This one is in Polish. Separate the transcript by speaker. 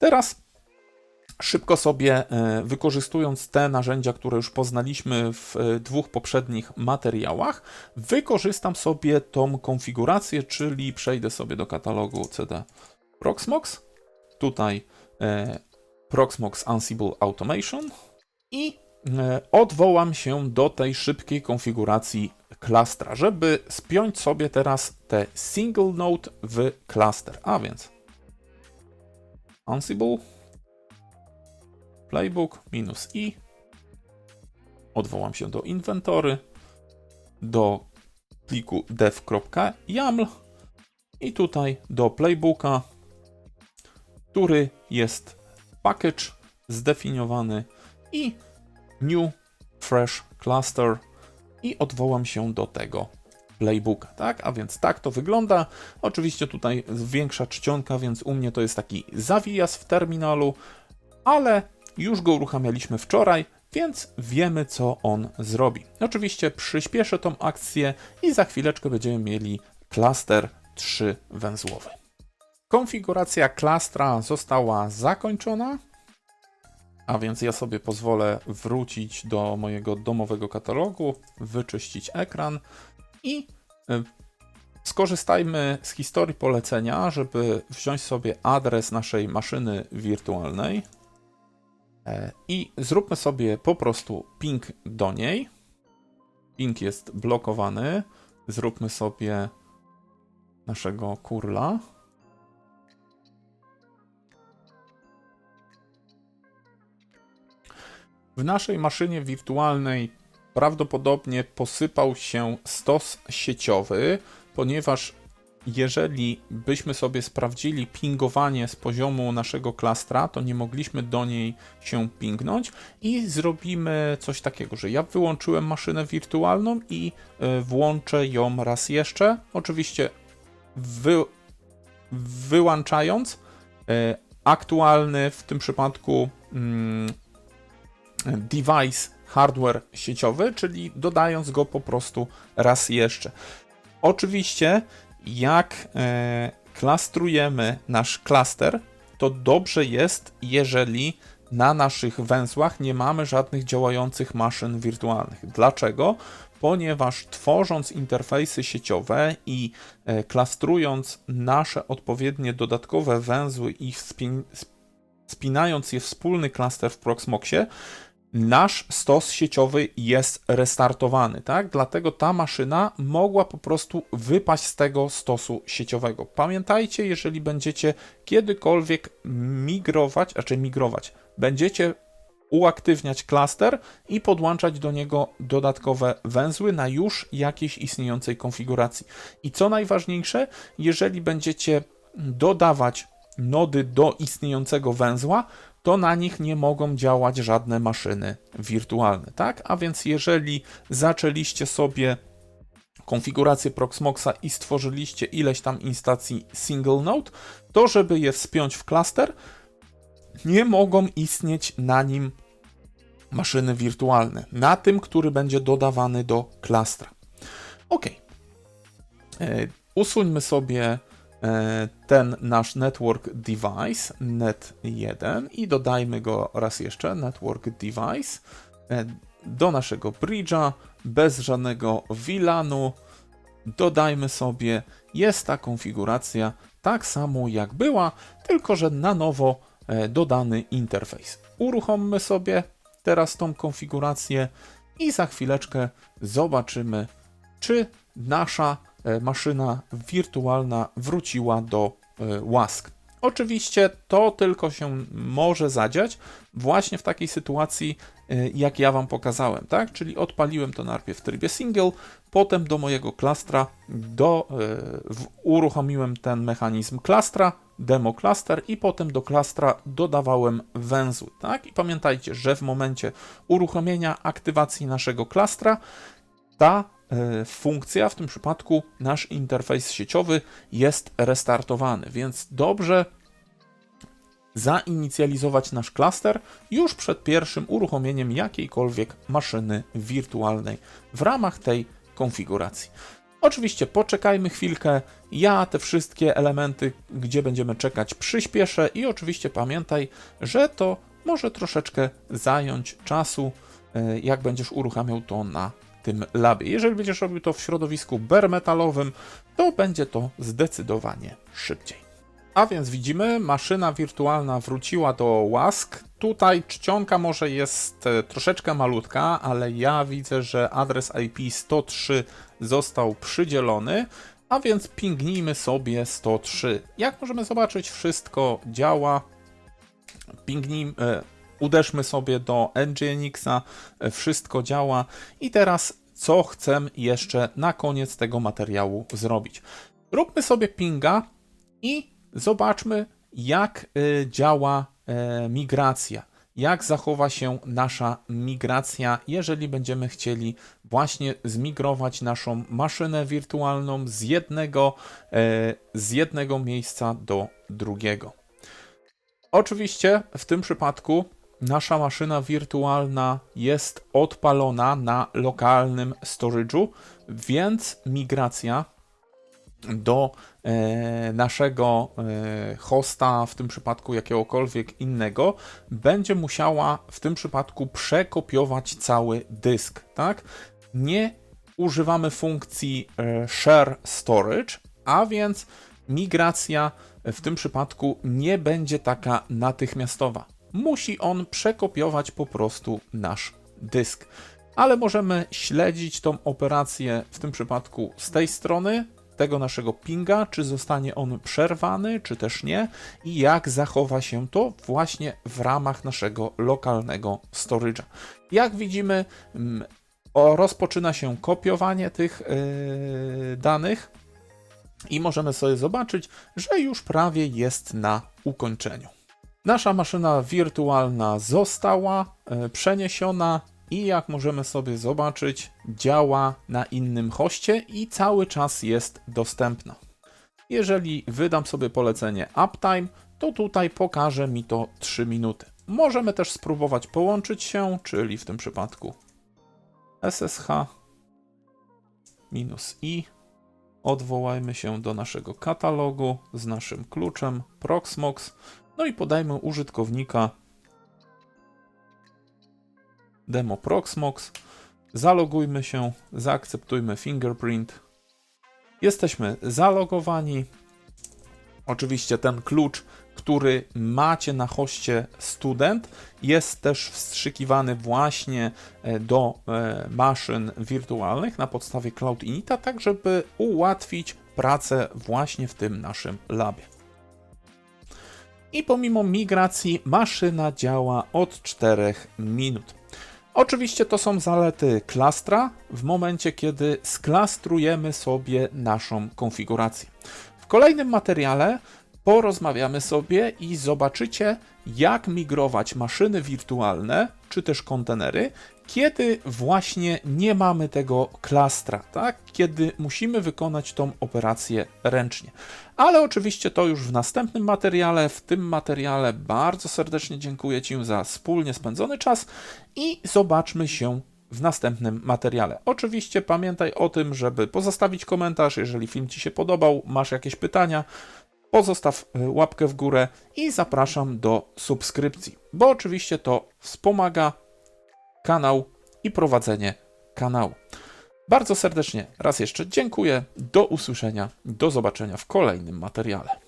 Speaker 1: Teraz szybko sobie, e, wykorzystując te narzędzia, które już poznaliśmy w e, dwóch poprzednich materiałach, wykorzystam sobie tą konfigurację, czyli przejdę sobie do katalogu CD Proxmox, tutaj e, Proxmox Ansible Automation i odwołam się do tej szybkiej konfiguracji klastra, żeby spiąć sobie teraz te single node w cluster, a więc Ansible playbook minus i. Odwołam się do inwentory, do pliku dev.yaml i tutaj do playbooka, który jest package zdefiniowany i new fresh cluster i odwołam się do tego playbooka, tak? A więc tak to wygląda. Oczywiście tutaj większa czcionka, więc u mnie to jest taki zawijas w terminalu, ale już go uruchamialiśmy wczoraj, więc wiemy, co on zrobi. Oczywiście przyspieszę tą akcję i za chwileczkę będziemy mieli klaster 3 węzłowy. Konfiguracja klastra została zakończona, a więc ja sobie pozwolę wrócić do mojego domowego katalogu, wyczyścić ekran i skorzystajmy z historii polecenia, żeby wziąć sobie adres naszej maszyny wirtualnej e, i zróbmy sobie po prostu ping do niej. Ping jest blokowany. Zróbmy sobie naszego kurla. W naszej maszynie wirtualnej prawdopodobnie posypał się stos sieciowy, ponieważ jeżeli byśmy sobie sprawdzili pingowanie z poziomu naszego klastra, to nie mogliśmy do niej się pingnąć i zrobimy coś takiego, że ja wyłączyłem maszynę wirtualną i y, włączę ją raz jeszcze. Oczywiście wy, wyłączając y, aktualny w tym przypadku mm, device hardware sieciowy, czyli dodając go po prostu raz jeszcze. Oczywiście, jak e, klastrujemy nasz klaster, to dobrze jest, jeżeli na naszych węzłach nie mamy żadnych działających maszyn wirtualnych. Dlaczego? Ponieważ tworząc interfejsy sieciowe i e, klastrując nasze odpowiednie dodatkowe węzły i spin spinając je wspólny klaster w Proxmoxie, nasz stos sieciowy jest restartowany, tak? Dlatego ta maszyna mogła po prostu wypaść z tego stosu sieciowego. Pamiętajcie, jeżeli będziecie kiedykolwiek migrować, raczej migrować, będziecie uaktywniać klaster i podłączać do niego dodatkowe węzły na już jakiejś istniejącej konfiguracji. I co najważniejsze, jeżeli będziecie dodawać nody do istniejącego węzła, to na nich nie mogą działać żadne maszyny wirtualne, tak? A więc jeżeli zaczęliście sobie konfigurację Proxmoxa i stworzyliście ileś tam instacji single node, to żeby je wspiąć w klaster, nie mogą istnieć na nim maszyny wirtualne, na tym, który będzie dodawany do klastra. Ok. E, usuńmy sobie ten nasz network device, net1 i dodajmy go raz jeszcze, network device, e, do naszego bridge'a, bez żadnego VLANu, dodajmy sobie, jest ta konfiguracja tak samo jak była, tylko że na nowo e, dodany interfejs. Uruchommy sobie teraz tą konfigurację i za chwileczkę zobaczymy, czy nasza E, maszyna wirtualna wróciła do e, łask. Oczywiście to tylko się może zadziać właśnie w takiej sytuacji, e, jak ja Wam pokazałem, tak? Czyli odpaliłem to najpierw w trybie single, potem do mojego klastra do, w, uruchomiłem ten mechanizm klastra, demo cluster i potem do klastra dodawałem węzły, tak? I pamiętajcie, że w momencie uruchomienia aktywacji naszego klastra ta E, funkcja, w tym przypadku nasz interfejs sieciowy jest restartowany, więc dobrze zainicjalizować nasz klaster już przed pierwszym uruchomieniem jakiejkolwiek maszyny wirtualnej w ramach tej konfiguracji. Oczywiście poczekajmy chwilkę, ja te wszystkie elementy, gdzie będziemy czekać, przyspieszę i oczywiście pamiętaj, że to może troszeczkę zająć czasu, e, jak będziesz uruchamiał to na tym labie. Jeżeli będziesz robił to w środowisku bare metalowym, to będzie to zdecydowanie szybciej. A więc widzimy, maszyna wirtualna wróciła do łask. Tutaj czcionka może jest e, troszeczkę malutka, ale ja widzę, że adres IP 103 został przydzielony, a więc pingnijmy sobie 103. Jak możemy zobaczyć, wszystko działa. Pingnijmy, e, uderzmy sobie do Nginxa, e, wszystko działa. I teraz co chcę jeszcze na koniec tego materiału zrobić? Róbmy sobie pinga i zobaczmy, jak y, działa e, migracja. Jak zachowa się nasza migracja, jeżeli będziemy chcieli właśnie zmigrować naszą maszynę wirtualną z jednego, e, z jednego miejsca do drugiego. Oczywiście w tym przypadku nasza maszyna wirtualna jest odpalona na lokalnym storage'u, więc migracja do e, naszego e, hosta, w tym przypadku jakiegokolwiek innego, będzie musiała w tym przypadku przekopiować cały dysk, tak? Nie używamy funkcji e, share storage, a więc migracja w tym przypadku nie będzie taka natychmiastowa. Musi on przekopiować po prostu nasz dysk. Ale możemy śledzić tą operację w tym przypadku z tej strony, tego naszego pinga, czy zostanie on przerwany, czy też nie, i jak zachowa się to właśnie w ramach naszego lokalnego storage'a. Jak widzimy, mm, rozpoczyna się kopiowanie tych yy, danych i możemy sobie zobaczyć, że już prawie jest na ukończeniu. Nasza maszyna wirtualna została e, przeniesiona i jak możemy sobie zobaczyć, działa na innym hoście i cały czas jest dostępna. Jeżeli wydam sobie polecenie uptime, to tutaj pokaże mi to 3 minuty. Możemy też spróbować połączyć się, czyli w tym przypadku SSH minus i. Odwołajmy się do naszego katalogu z naszym kluczem Proxmox. No i podajmy użytkownika demo Proxmox. Zalogujmy się, zaakceptujmy fingerprint. Jesteśmy zalogowani. Oczywiście ten klucz, który macie na hoście student, jest też wstrzykiwany właśnie e, do e, maszyn wirtualnych na podstawie Cloud Inita, tak żeby ułatwić pracę właśnie w tym naszym labie. I pomimo migracji maszyna działa od 4 minut. Oczywiście to są zalety klastra w momencie, kiedy sklastrujemy sobie naszą konfigurację. W kolejnym materiale porozmawiamy sobie i zobaczycie, jak migrować maszyny wirtualne czy też kontenery, kiedy właśnie nie mamy tego klastra, tak? Kiedy musimy wykonać tą operację ręcznie. Ale oczywiście to już w następnym materiale. W tym materiale bardzo serdecznie dziękuję Ci za wspólnie spędzony czas i zobaczmy się w następnym materiale. Oczywiście pamiętaj o tym, żeby pozostawić komentarz, jeżeli film Ci się podobał, masz jakieś pytania, pozostaw y, łapkę w górę i zapraszam do subskrypcji, bo oczywiście to wspomaga kanał i prowadzenie kanału. Bardzo serdecznie raz jeszcze dziękuję. Do usłyszenia, do zobaczenia w kolejnym materiale.